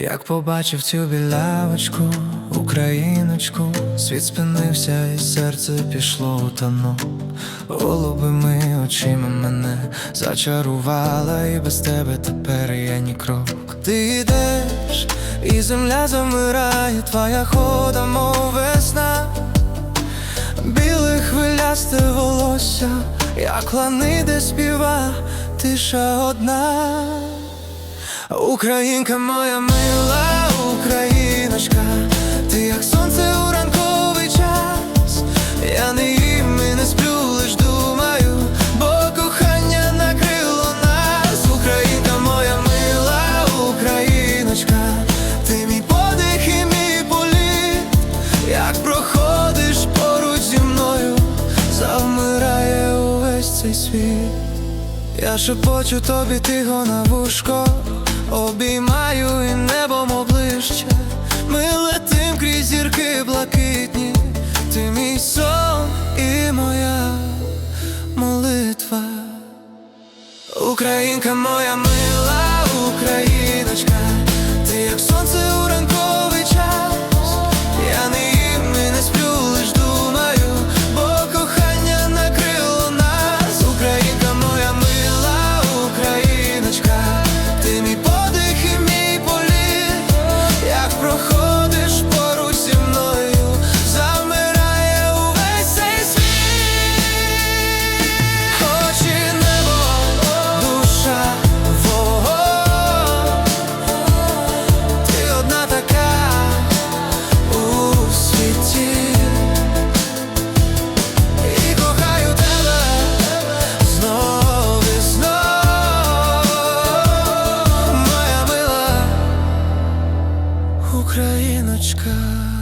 Як побачив цю білявочку, україночку, світ спинився і серце пішло у тану. Голубими очима мене зачарувала, і без тебе тепер я ні крок. Ти йдеш, і земля замирає, твоя хода, мов весна. Біле хвилясте волосся, як лани, де співа, тиша одна. Українка моя мила, україночка, ти як сонце у ранковий час, я не їм і не сплю, лиш думаю, бо кохання накрило нас, Українка моя мила, україночка, ти мій подих і мій політ, як проходиш поруч зі мною, завмирає увесь цей світ. Я шепочу тобі тихо на вушко, обіймаю і небом оближче. Ми летим крізь зірки блакитні, ти мій сон і моя молитва. Українка моя мила, україночка, як Україночка